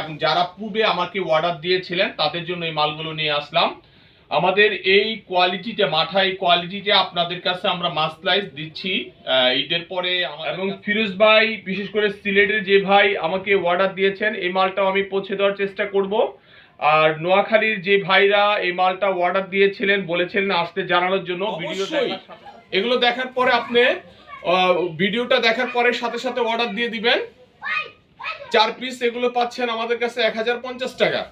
এবং যারা পূর্বে আমাকে অর্ডার দিয়েছিলেন তাদের জন্য এই মালগুলো নিয়ে আসলাম। আমাদের এই কোয়ালিটিতে মাঠা এই কোয়ালিটিতে আপনাদের কাছে আমরা মাছ স্লাইস দিচ্ছি ঈদের পরে এবং ফিরোজ ভাই বিশেষ করে সিলেটের যে ভাই আমাকে অর্ডার দিয়েছেন এই মালটাও আমি পৌঁছে দেওয়ার চেষ্টা করব। আর নোয়াখালীর যে ভাইরা এই মালটা অর্ডার দিয়েছিলেন বলেছিলেন আসতে জানানোর জন্য ভিডিও এগুলো দেখার পরে আপনি ভিডিওটা দেখার পরে সাথে সাথে অর্ডার দিয়ে দিবেন। চার পিস এগুলো পাচ্ছেন আমাদের কাছে এক হাজার পঞ্চাশ টাকা।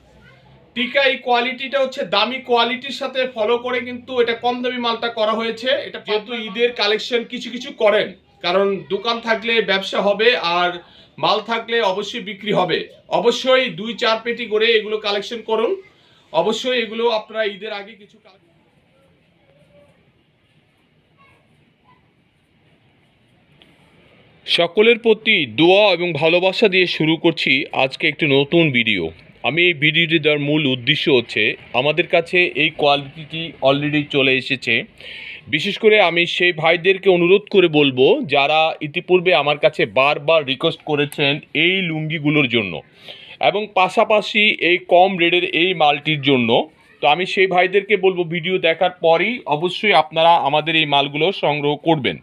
টিকা এই কোয়ালিটিটা হচ্ছে দামি কোয়ালিটির সাথে ফলো করে কিন্তু এটা কম দামি মালটা করা হয়েছে। এটা যেহেতু ঈদের কালেকশন কিছু কিছু করেন কারণ দোকান থাকলে ব্যবসা হবে আর মাল থাকলে অবশ্যই বিক্রি হবে। অবশ্যই দুই চার পেটি করে এগুলো কালেকশন করুন। অবশ্যই এগুলো আপনারা ঈদের আগে কিছু সকলের প্রতি দোয়া এবং ভালোবাসা দিয়ে শুরু করছি আজকে একটি নতুন ভিডিও। আমি এই ভিডিওটি দেওয়ার মূল উদ্দেশ্য হচ্ছে, আমাদের কাছে এই কোয়ালিটিটি অলরেডি চলে এসেছে। বিশেষ করে আমি সেই ভাইদেরকে অনুরোধ করে বলব, যারা ইতিপূর্বে আমার কাছে বারবার রিকোয়েস্ট করেছেন এই লুঙ্গিগুলোর জন্য। এবং পাশাপাশি এই কম রেডের এই মালটির জন্য। তো আমি সেই ভাইদেরকে বলব, ভিডিও দেখার পরই অবশ্যই আপনারা আমাদের এই মালগুলো সংগ্রহ করবেন।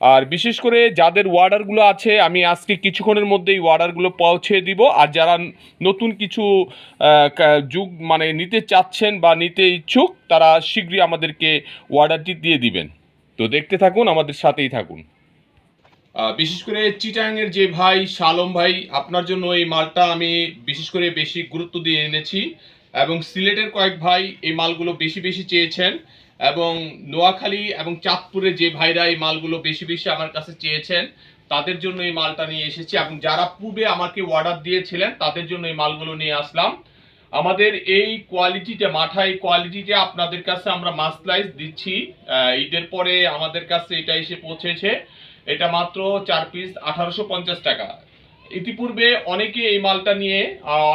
আর বিশেষ করে যাদের ওয়ার্ডারগুলো আছে, আমি আজকে কিছুক্ষণের মধ্যেই ওয়ার্ডারগুলো পৌঁছে দিব। আর যারা নতুন কিছু যুগ মানে নিতে চাচ্ছেন বা নিতে ইচ্ছুক, তারা শীঘ্রই আমাদেরকে ওয়ার্ডারটি দিয়ে দিবেন। তো দেখতে থাকুন, আমাদের সাথেই থাকুন। বিশেষ করে চিটাংয়ের যে ভাই, শালম ভাই, আপনার জন্য এই মালটা আমি বিশেষ করে বেশি গুরুত্ব দিয়ে এনেছি। এবং সিলেটের কয়েক ভাই এই মালগুলো বেশি বেশি চেয়েছেন। এবং নোয়াখালী এবং চাঁদপুরে যে ভাইরা এই মালগুলো বেশি বেশি আমার কাছে চেয়েছেন, তাদের জন্য এই মালটা নিয়ে এসেছি এবং যারা পূর্বে আমাকে অর্ডার দিয়েছিলেন, তাদের জন্য এই মালগুলো নিয়ে আসলাম। আমাদের এই কোয়ালিটিটা মাঠা এই কোয়ালিটিতে আপনাদের কাছে আমরা মাছ স্লাইস দিচ্ছি। ঈদের পরে আমাদের কাছে এটা এসে পৌঁছেছে। এটা মাত্র চার পিস আঠারোশো পঞ্চাশ টাকা। ইতিপূর্বে অনেকে এই মালটা নিয়ে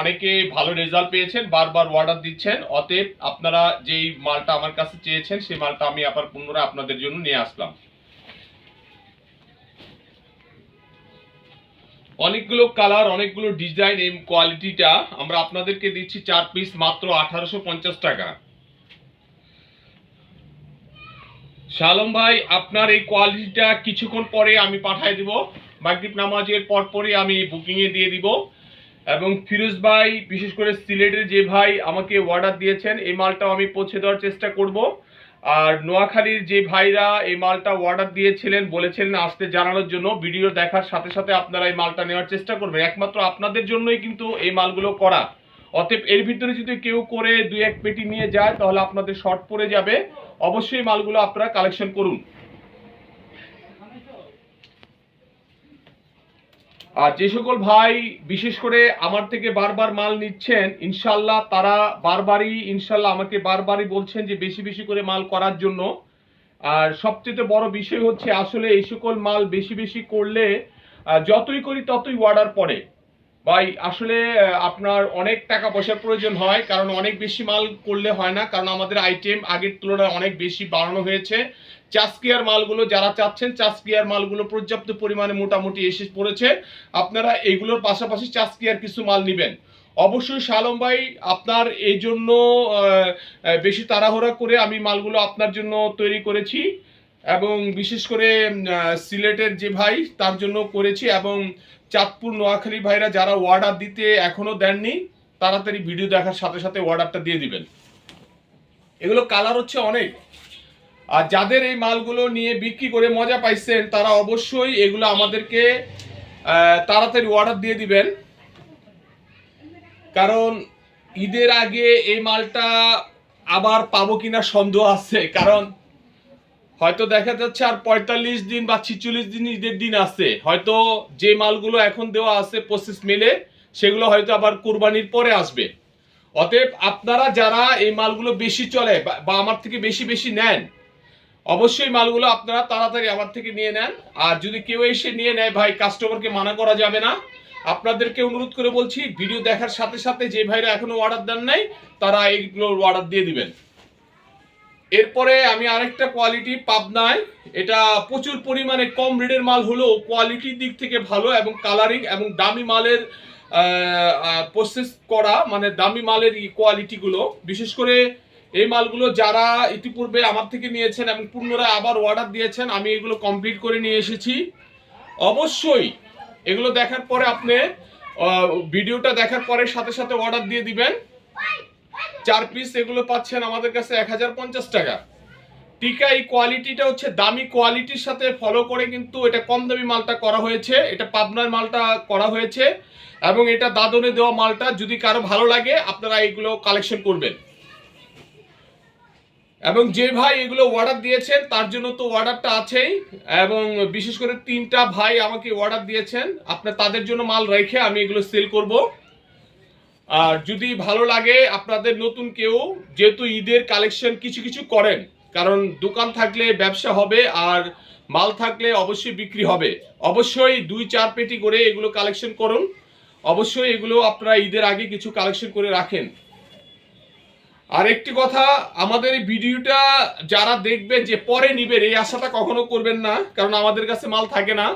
অনেকে ভালো রেজাল্ট পেয়েছেন, বারবার অর্ডার দিচ্ছেন। অতএব আপনারা যেই মালটা আমার কাছে চেয়েছেন, সেই মালটা আমি আবার পুনরায় আপনাদের জন্য নিয়ে আসলাম। অনেকগুলো কালার অনেকগুলো ডিজাইন এই কোয়ালিটিটা আমরা আপনাদেরকে দিচ্ছি চার পিস মাত্র আঠারোশো পঞ্চাশ টাকা। শালম ভাই, আপনার এই কোয়ালিটিটা কিছুক্ষণ পরে আমি পাঠিয়ে দিব। মাগরিব নামাজের পর পরপরই আমি বুকিংয়ে দিয়ে দিব। এবং ফিরোজ ভাই, বিশেষ করে সিলেটের যে ভাই আমাকে অর্ডার দিয়েছেন, এই মালটাও আমি পৌঁছে দেওয়ার চেষ্টা করব। আর নোয়াখালীর যে ভাইরা এই মালটা অর্ডার দিয়েছিলেন, বলেছিলেন আসতে জানানোর জন্য, ভিডিও দেখার সাথে সাথে আপনারা এই মালটা নেওয়ার চেষ্টা করবেন। একমাত্র আপনাদের জন্যই কিন্তু এই মালগুলো করা। অতএব এর ভিতরে যদি কেউ করে দুই এক পেটি নিয়ে যায়, তাহলে আপনাদের শর্ট পড়ে যাবে। অবশ্যই মালগুলো আপনারা কালেকশন করুন। আর যে সকল ভাই, বিশেষ করে আমার থেকে বারবার মাল নিচ্ছেন, ইনশাল্লাহ তারা বারবারই, ইনশাল্লাহ আমাকে বারবারই বলছেন যে বেশি বেশি করে মাল করার জন্য। আর সবচেয়ে বড় বিষয় হচ্ছে আসলে এই সকল মাল বেশি বেশি করলে যতই করি ততই অর্ডার পড়ে। ভাই, আসলে আপনার অনেক টাকা পয়সার প্রয়োজন হয়, কারণ অনেক বেশি মাল করলে হয় না, কারণ আমাদের আইটেম আগের তুলনায় অনেক বেশি বাড়ানো হয়েছে। চাষকিয়ার মালগুলো যারা চাচ্ছেন, চাষকিয়ার মালগুলো পর্যাপ্ত পরিমাণে মোটামুটি এসে পড়েছে। আপনারা এইগুলোর পাশাপাশি চাষকিয়ার কিছু মাল নেবেন। অবশ্যই শালম ভাই, আপনার এই জন্য বেশি তাড়াহুড়া করে আমি মালগুলো আপনার জন্য তৈরি করেছি। এবং বিশেষ করে সিলেটের যে ভাই, তার জন্য করেছি এবং চাঁদপুর নোয়াখালী ভাইরা যারা অর্ডার দিতে এখনও দেননি, তাড়াতাড়ি ভিডিও দেখার সাথে সাথে অর্ডারটা দিয়ে দিবেন। এগুলো কালার হচ্ছে অনেক। আর যাদের এই মালগুলো নিয়ে বিক্রি করে মজা পাইছেন, তারা অবশ্যই এগুলো আমাদেরকে তাড়াতাড়ি অর্ডার দিয়ে দিবেন। কারণ ঈদের আগে এই মালটা আবার পাবো কিনা সন্দেহ আছে। কারণ হয়তো দেখা যাচ্ছে আর পঁয়তাল্লিশ দিন বা ছিচল্লিশ দিন ঈদের দিন আছে। হয়তো যে মালগুলো এখন দেওয়া আছে পঁচিশ মেলে, সেগুলো হয়তো আবার কোরবানির পরে আসবে। অতএব আপনারা যারা এই মালগুলো বেশি চলে বা- আমার থেকে বেশি বেশি নেন, অবশ্যই মালগুলো আপনারা তাড়াতাড়ি আমার থেকে নিয়ে নেন। আর যদি কেউ এসে নিয়ে নেয়, ভাই কাস্টমারকে মানা করা যাবে না। আপনাদেরকে অনুরোধ করে বলছি ভিডিও দেখার সাথে সাথে যে ভাইরা এখনও অর্ডার দেন নাই, তারা এইগুলো অর্ডার দিয়ে দিবেন। এরপরে আমি আরেকটা কোয়ালিটি পাবনায়। এটা প্রচুর পরিমাণে কম রেটের মাল হলেও কোয়ালিটির দিক থেকে ভালো এবং কালারিং এবং দামি মালের প্রসেস করা মানে দামি মালের কোয়ালিটিগুলো বিশেষ করে এই মালগুলো যারা ইতিপূর্বে আমার থেকে নিয়েছেন এবং পুনরায় আবার অর্ডার দিয়েছেন, আমি এগুলো কমপ্লিট করে নিয়ে এসেছি। অবশ্যই এগুলো দেখার পরে আপনি ভিডিওটা দেখার পরে সাথে সাথে অর্ডার দিয়ে দিবেন। চার পিস এগুলো পাচ্ছেন আমাদের কাছে এক হাজার পঞ্চাশ টাকা। টিকা এই কোয়ালিটিটা হচ্ছে দামি কোয়ালিটির সাথে ফলো করে কিন্তু এটা কম দামি মালটা করা হয়েছে। এটা পাবনার মালটা করা হয়েছে এবং এটা দাদনে দেওয়া মালটা যদি কারও ভালো লাগে, আপনারা এগুলো কালেকশন করবেন। এবং যে ভাই এগুলো অর্ডার দিয়েছেন, তার জন্য তো অর্ডারটা আছেই। এবং বিশেষ করে তিনটা ভাই আমাকে অর্ডার দিয়েছেন। আপনার তাদের জন্য মাল রেখে আমি এগুলো সেল করব। আর যদি ভালো লাগে, আপনাদের নতুন কেউ যেহেতু ঈদের কালেকশন কিছু কিছু করেন, কারণ দোকান থাকলে ব্যবসা হবে আর মাল থাকলে অবশ্যই বিক্রি হবে। অবশ্যই দুই চার পেটি করে এগুলো কালেকশন করুন। অবশ্যই এগুলো আপনারা ঈদের আগে কিছু কালেকশন করে রাখেন। আর একটি কথা, আমাদের এই ভিডিওটা যারা দেখবেন যে পরে নিবেন, এই আশাটা কখনো করবেন না, কারণ আমাদের কাছে মাল থাকে না।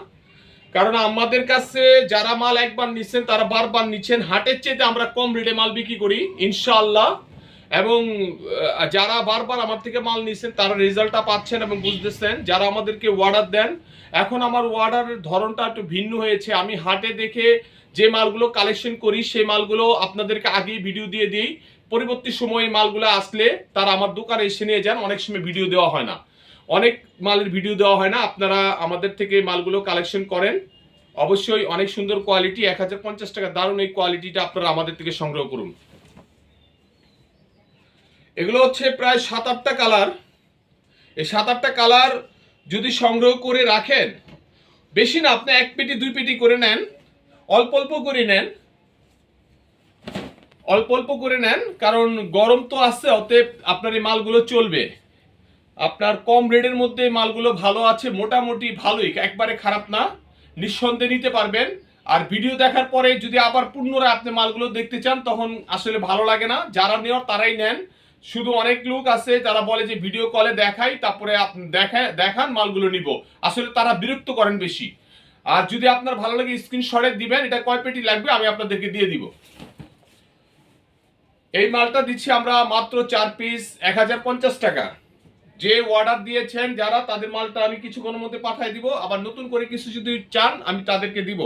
কারণ আমাদের কাছে যারা মাল একবার নিচ্ছেন তারা বারবার নিচ্ছেন হাটের চেয়ে আমরা কম রেটে মাল বিক্রি করি, ইনশাআল্লাহ। এবং যারা বারবার আমার থেকে মাল নিচ্ছেন তারা রেজাল্টটা পাচ্ছেন এবং বুঝতেছেন। যারা আমাদেরকে অর্ডার দেন, এখন আমার অর্ডারের ধরনটা একটু ভিন্ন হয়েছে। আমি হাটে দেখে যে মালগুলো কালেকশন করি, সেই মালগুলো আপনাদেরকে আগেই ভিডিও দিয়ে দিই। পরবর্তী সময় মালগুলো আসলে তারা আমার দোকানে এসে নিয়ে যান, অনেক সময় ভিডিও দেওয়া হয় না। অনেক মালের ভিডিও দেওয়া হয় না, আপনারা আমাদের থেকে মালগুলো কালেকশন করেন। অবশ্যই অনেক সুন্দর কোয়ালিটি এক হাজার পঞ্চাশ টাকা দারুণ এই কোয়ালিটিটা আপনারা আমাদের থেকে সংগ্রহ করুন। এগুলো হচ্ছে প্রায় সাত আটটা কালার এই সাত আটটা কালার যদি সংগ্রহ করে রাখেন, বেশি না, আপনি এক পেটি, দুই পেটি করে নেন, অল্প অল্প করে নেন। অল্প অল্প করে নেন, কারণ গরম তো আসছে অতএব আপনার এই মালগুলো চলবে। আপনার কম রেটের মধ্যে মালগুলো ভালো আছে, মোটামুটি ভালোই, একবারে খারাপ না, নিঃসন্দেহে নিতে পারবেন। আর ভিডিও দেখার পরে যদি আবার পুনরায় আপনি মালগুলো দেখতে চান, তখন আসলে ভালো লাগে না। যারা নেওয়ার তারাই নেন। শুধু অনেক লোক আছে যারা বলে যে, ভিডিও কলে দেখাই, তারপরে আপনি দেখা, দেখান, মালগুলো নিব। আসলে তারা বিরক্ত করেন বেশি। আর যদি আপনার ভালো লাগে, স্ক্রিনশটে দিবেন। এটা কয় পেটি লাগবে, আমি আপনাদেরকে দিয়ে দিব। এই মালটা দিচ্ছি আমরা মাত্র চার পিস, এক হাজার পঞ্চাশ টাকা। যে অর্ডার দিয়েছেন যারা, তাদের মালটা আমি কিছুক্ষণের মধ্যে পাঠিয়ে দিব। আবার নতুন করে কিছু যদি চান, আমি তাদেরকে দিব।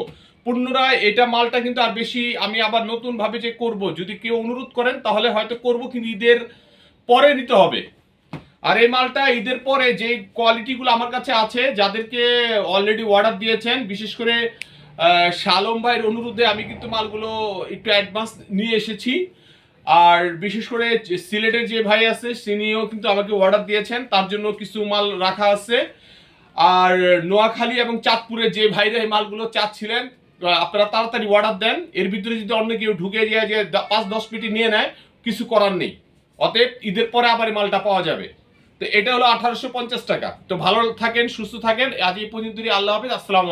পুনরায় এটা মালটা কিন্তু আর বেশি আমি আবার নতুন ভাবে যে করব, যদি কেউ অনুরোধ করেন, তাহলে হয়তো করব, কিন্তু ঈদের পরে নিতে হবে। আর এই মালটা ঈদের পরে যে কোয়ালিটিগুলো আমার কাছে আছে, যাদেরকে অলরেডি অর্ডার দিয়েছেন, বিশেষ করে শালম ভাইয়ের অনুরোধে আমি কিন্তু মালগুলো একটু অ্যাডভান্স নিয়ে এসেছি। আর বিশেষ করে সিলেটের যে ভাই আছে তিনিও কিন্তু আমাকে অর্ডার দিয়েছেন, তার জন্য কিছু মাল রাখা আছে। আর নোয়াখালী এবং চাঁদপুরে যে ভাইরা এই মালগুলো চাচ্ছিলেন আপনারা তাড়াতাড়ি অর্ডার দেন। এর ভিতরে যদি অন্য কেউ ঢুকে যায় যে পাঁচ, দশ পেটি নিয়ে নেয়, কিছু করার নেই। অতএব ঈদের পরে আবার এই মালটা পাওয়া যাবে। তো এটা হলো আঠারোশো পঞ্চাশ টাকা। তো ভালো থাকেন, সুস্থ থাকেন। আজ এই পর্যন্তই, আল্লাহ হাফিজ, আসসালাম